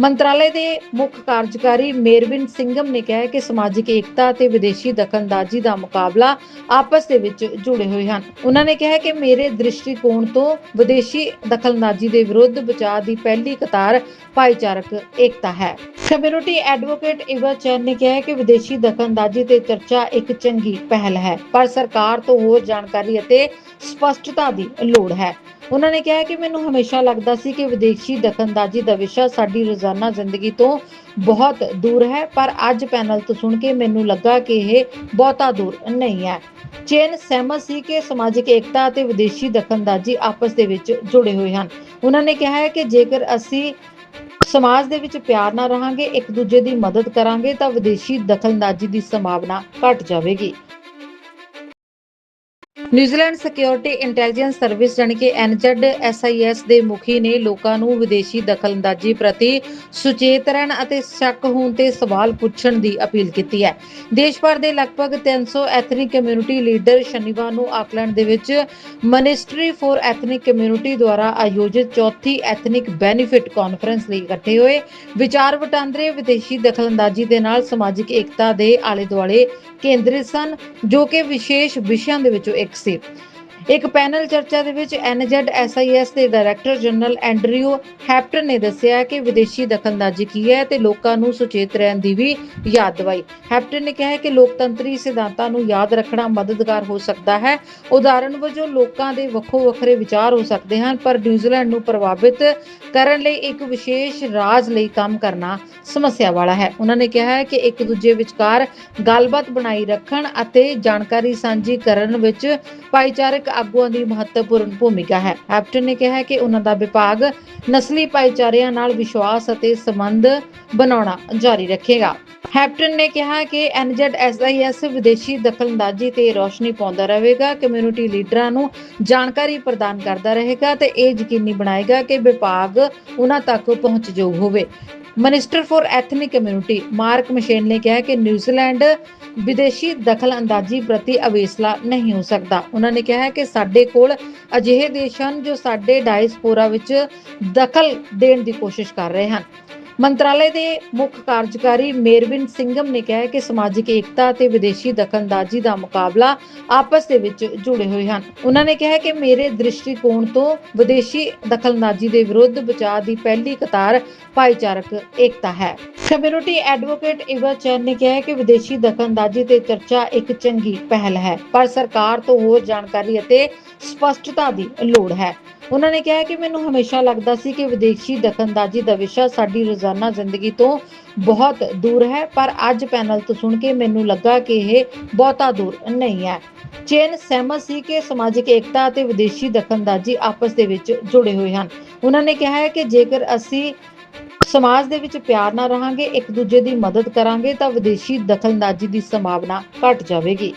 ਮੰਤਰਾਲੇ ਦੇ ਮੁੱਖ ਕਾਰਜਕਾਰੀ ਮੇਰਵਿਨ ਸਿੰਘਮ ਨੇ ਕਿਹਾ ਕਿ ਸਮਾਜਿਕ ਏਕਤਾ ਅਤੇ ਵਿਦੇਸ਼ੀ ਦਖਲਅੰਦਾਜ਼ੀ ਦਾ ਮੁਕਾਬਲਾ ਆਪਸ ਦੇ ਵਿੱਚ ਜੁੜੇ ਹੋਏ ਹਨ। ਉਹਨਾਂ ਨੇ ਕਿਹਾ ਕਿ ਮੇਰੇ ਦ੍ਰਿਸ਼ਟੀਕੋਣ ਤੋਂ ਵਿਦੇਸ਼ੀ ਦਖਲਅੰਦਾਜ਼ੀ ਦੇ ਵਿਰੁੱਧ ਬਚਾਅ ਦੀ ਪਹਿਲੀ ਕਤਾਰ ਭਾਈਚਾਰਕ ਏਕਤਾ ਹੈ। ਕਮਿਊਨਿਟੀ ਐਡਵੋਕੇਟ ਇਵਾ ਚੈਨ ਨੇ ਕਿਹਾ ਕਿ ਵਿਦੇਸ਼ੀ ਦਖਲਅੰਦਾਜ਼ੀ ਤੇ ਚਰਚਾ ਇੱਕ ਚੰਗੀ ਪਹਿਲ ਹੈ, ਪਰ ਸਰਕਾਰ ਤੋਂ ਹੋਰ ਜਾਣਕਾਰੀ ਅਤੇ ਸਪਸ਼ਟਤਾ ਦੀ ਲੋੜ ਹੈ। ਉਹਨਾਂ ਨੇ ਕਿਹਾ ਕਿ ਮੈਨੂੰ ਹਮੇਸ਼ਾ ਲੱਗਦਾ ਸੀ ਕਿ ਵਿਦੇਸ਼ੀ ਦਖਲਅੰਦਾਜ਼ੀ ਦਾ ਵਿਸ਼ਾ ਸਾਡੀ ਰੋਜ਼ਾਨਾ ਜ਼ਿੰਦਗੀ ਤੋਂ ਬਹੁਤ ਦੂਰ ਹੈ, ਪਰ ਅੱਜ ਪੈਨਲ ਤੋਂ ਸੁਣ ਕੇ ਮੈਨੂੰ ਲੱਗਾ ਕਿ ਇਹ ਬਹੁਤਾ ਦੂਰ ਨਹੀਂ ਹੈ। ਚੇਨ ਸਹਿਮਤ ਸੀ ਕਿ ਸਮਾਜਿਕ ਏਕਤਾ ਅਤੇ ਵਿਦੇਸ਼ੀ ਦਖਲਅੰਦਾਜ਼ੀ ਆਪਸ ਦੇ ਵਿੱਚ ਜੁੜੇ ਹੋਏ ਹਨ। ਉਹਨਾਂ ਨੇ ਕਿਹਾ ਹੈ ਕਿ ਜੇਕਰ ਅਸੀਂ ਸਮਾਜ ਦੇ ਵਿੱਚ ਪਿਆਰ ਨਾਲ ਰਹਾਂਗੇ, ਇੱਕ ਦੂਜੇ ਦੀ ਮਦਦ ਕਰਾਂਗੇ, ਤਾਂ ਵਿਦੇਸ਼ੀ ਦਖਲਅੰਦਾਜ਼ੀ ਦੀ ਸੰਭਾਵਨਾ ਘਟ ਜਾਵੇਗੀ। ਨਿਊਜ਼ੀਲੈਂਡ ਸਿਕਿਉਰਿਟੀ ਇੰਟੈਲੀਜੈਂਸ ਸਰਵਿਸ ਜਾਣੀ ਕਿ ਐਨਜ਼ੈਡ ਐਸਆਈਐਸ ਦੇ ਮੁਖੀ ਨੇ ਲੋਕਾਂ ਨੂੰ ਵਿਦੇਸ਼ੀ ਦਖਲਅੰਦਾਜ਼ੀ ਪ੍ਰਤੀ ਸੁਚੇਤ ਰਹਿਣ ਅਤੇ ਸ਼ੱਕ ਹੋਣ ਤੇ ਸਵਾਲ ਪੁੱਛਣ ਦੀ ਅਪੀਲ ਕੀਤੀ ਹੈ। ਦੇਸ਼ ਭਰ ਦੇ ਲਗਭਗ 300 ਐਥਨਿਕ ਕਮਿਊਨਿਟੀ ਲੀਡਰ ਸ਼ਨੀਵਾਰ ਨੂੰ ਆਕਲੈਂਡ ਦੇ ਵਿੱਚ ਮਿਨਿਸਟਰੀ ਫॉर ਐਥਨਿਕ ਕਮਿਊਨਿਟੀ ਦੁਆਰਾ ਆਯੋਜਿਤ ਚੌਥੀ ਐਥਨਿਕ ਬੈਨੀਫਿਟ ਕਾਨਫਰੰਸ ਲਈ ਇਕੱਠੇ ਹੋਏ। ਵਿਚਾਰ ਵਟਾਂਦਰੇ ਵਿਦੇਸ਼ੀ ਦਖਲਅੰਦਾਜ਼ੀ ਦੇ ਨਾਲ ਸਮਾਜਿਕ ਏਕਤਾ ਦੇ ਆਲੇ ਦੁਆਲੇ ਕੇਂਦਰਿਤ ਸਨ ਜੋ ਕਿ ਵਿਸ਼ੇਸ਼ ਵਿਸ਼ਿਆਂ ਦੇ ਵਿੱਚੋਂ ਇੱਕ ਸੀ। ਇੱਕ ਪੈਨਲ ਚਰਚਾ ਦੇ ਵਿੱਚ ਐਨਜ਼ੈਡ ਦੇ ਡਾਇਰੈਕਟਰ ਜਨਰਲ ਐਂਡਰਿਊ ਹੈਪਟਨ ਨੇ ਦੱਸਿਆ ਕਿ ਵਿਦੇਸ਼ੀ ਦਖਲਅੰਦਾਜ਼ੀ ਕੀ ਹੈ ਤੇ ਲੋਕਾਂ ਨੂੰ ਸੁਚੇਤ ਰਹਿਣ ਦੀ ਵੀ ਯਾਦ ਦਿਵਾਈ। ਹੈਪਟਨ ਨੇ ਕਿਹਾ ਕਿ ਲੋਕਤੰਤਰੀ ਸਿਧਾਂਤਾਂ ਨੂੰ ਯਾਦ ਰੱਖਣਾ ਮਦਦਗਾਰ ਹੋ ਸਕਦਾ ਹੈ। ਉਦਾਹਰਣ ਵਜੋਂ, ਲੋਕਾਂ ਦੇ ਵੱਖੋ ਵੱਖਰੇ ਵਿਚਾਰ ਹੋ ਸਕਦੇ ਹਨ, ਪਰ ਨਿਊਜ਼ੀਲੈਂਡ ਨੂੰ ਪ੍ਰਭਾਵਿਤ ਕਰਨ ਲਈ ਇੱਕ ਵਿਸ਼ੇਸ਼ ਰਾਜ ਲਈ ਕੰਮ ਕਰਨਾ ਸਮੱਸਿਆ ਵਾਲਾ ਹੈ। ਉਹਨਾਂ ਨੇ ਕਿਹਾ ਹੈ ਕਿ ਇੱਕ ਦੂਜੇ ਵਿਚਕਾਰ ਗੱਲਬਾਤ ਬਣਾਈ ਰੱਖਣ ਅਤੇ ਜਾਣਕਾਰੀ ਸਾਂਝੀ ਕਰਨ ਵਿੱਚ ਭਾਈਚਾਰਕ ਆਗੂਆਂ ਦੀ ਮਹੱਤਵਪੂਰਨ ਭੂਮਿਕਾ ਹੈ। ਹੈਪਟਨ ਨੇ ਕਿਹਾ ਕਿ ਉਹਨਾਂ ਦਾ ਵਿਭਾਗ ਨਸਲੀ ਭਾਈਚਾਰਿਆਂ ਨਾਲ ਵਿਸ਼ਵਾਸ ਅਤੇ ਸੰਬੰਧ ਬਣਾਉਣਾ ਜਾਰੀ ਰੱਖੇਗਾ। ਹੈਪਟਨ ਨੇ ਕਿਹਾ ਕਿ ਐਨਜ਼ੈਡ ਵਿਦੇਸ਼ੀ ਦਖਲਅੰਦਾਜ਼ੀ ਤੇ ਰੋਸ਼ਨੀ ਪਾਉਂਦਾ ਰਹੇਗਾ, ਕਮਿਊਨਿਟੀ ਲੀਡਰਾਂ ਨੂੰ ਜਾਣਕਾਰੀ ਪ੍ਰਦਾਨ ਕਰਦਾ ਰਹੇਗਾ ਤੇ ਇਹ ਯਕੀਨੀ ਬਣਾਏਗਾ ਕਿ ਵਿਭਾਗ ਉਹਨਾਂ ਤੱਕ ਪਹੁੰਚਯੋਗ ਹੋਵੇ। Minister for ethnic community Mark Mitchell ਨੇ ਕਿਹਾ ਕਿ ਨਿਊਜ਼ੀਲੈਂਡ ਵਿਦੇਸ਼ੀ ਦਖਲ ਅੰਦਾਜ਼ੀ ਪ੍ਰਤੀ ਅਵੇਸਲਾ ਨਹੀਂ ਹੋ ਸਕਦਾ। ਉਹਨਾਂ ਨੇ ਕਿਹਾ ਹੈ ਕਿ ਸਾਡੇ ਕੋਲ ਅਜਿਹੇ ਦੇਸ਼ ਹਨ ਜੋ ਸਾਡੇ ਡਾਇਸਪੋਰਾ ਵਿੱਚ ਦਖਲ ਦੇਣ ਦੀ ਕੋਸ਼ਿਸ਼ ਕਰ ਰਹੇ ਹਨ। ਮੰਤਰਾਲੇ ਦੇ ਮੁੱਖ ਕਾਰਜਕਾਰੀ ਮੇਰਵਿਨ ਸਿੰਘਮ ਨੇ ਕਿਹਾ ਕਿ ਸਮਾਜਿਕ ਏਕਤਾ ਅਤੇ ਵਿਦੇਸ਼ੀ ਦਖਲਅੰਦਾਜ਼ੀ ਦਾ ਮੁਕਾਬਲਾ ਆਪਸ ਦੇ ਵਿੱਚ ਜੁੜੇ ਹੋਏ ਹਨ। ਉਹਨਾਂ ਨੇ ਕਿਹਾ ਕਿ ਮੇਰੇ ਦ੍ਰਿਸ਼ਟੀਕੋਣ ਤੋਂ ਵਿਦੇਸ਼ੀ ਦਖਲਅੰਦਾਜ਼ੀ ਦੇ ਵਿਰੁੱਧ ਬਚਾਅ ਦੀ ਪਹਿਲੀ ਕਤਾਰ ਭਾਈਚਾਰਕ ਏਕਤਾ ਹੈ। ਕਮਿਊਨਿਟੀ ਐਡਵੋਕੇਟ ਇਵਾ ਚੈਨ ਨੇ ਕਿਹਾ ਕਿ ਵਿਦੇਸ਼ੀ ਦਖਲਅੰਦਾਜ਼ੀ ਤੇ ਚਰਚਾ ਇੱਕ ਚੰਗੀ ਪਹਿਲ ਹੈ, ਪਰ ਸਰਕਾਰ ਤੋਂ ਹੋਰ ਜਾਣਕਾਰੀ ਅਤੇ ਸਪਸ਼ਟਤਾ ਦੀ ਲੋੜ ਹੈ। ਉਹਨਾਂ ਨੇ ਕਿਹਾ ਕਿ ਮੈਨੂੰ ਹਮੇਸ਼ਾ ਲੱਗਦਾ ਸੀ ਕਿ ਵਿਦੇਸ਼ੀ ਦਖਲਅੰਦਾਜ਼ੀ ਦਾ ਵਿਸ਼ਾ ਸਾਡੀ ਰੋਜ਼ਾਨਾ ਜ਼ਿੰਦਗੀ ਤੋਂ ਬਹੁਤ ਦੂਰ ਹੈ, ਪਰ ਅੱਜ ਪੈਨਲ ਤੋਂ ਸੁਣ ਕੇ ਮੈਨੂੰ ਲੱਗਾ ਕਿ ਇਹ ਬਹੁਤਾ ਦੂਰ ਨਹੀਂ ਹੈ। ਚੇਨ ਸਹਿਮਤ ਸੀ ਕਿ ਸਮਾਜਿਕ ਏਕਤਾ ਅਤੇ ਵਿਦੇਸ਼ੀ ਦਖਲਅੰਦਾਜ਼ੀ ਆਪਸ ਦੇ ਵਿੱਚ ਜੁੜੇ ਹੋਏ ਹਨ। ਉਹਨਾਂ ਨੇ ਕਿਹਾ ਹੈ ਕਿ ਜੇਕਰ ਅਸੀਂ ਸਮਾਜ ਦੇ ਵਿੱਚ ਪਿਆਰ ਨਾਲ ਰਹਾਂਗੇ, ਇੱਕ ਦੂਜੇ ਦੀ ਮਦਦ ਕਰਾਂਗੇ, ਤਾਂ ਵਿਦੇਸ਼ੀ ਦਖਲਅੰਦਾਜ਼ੀ ਦੀ ਸੰਭਾਵਨਾ ਘਟ ਜਾਵੇਗੀ।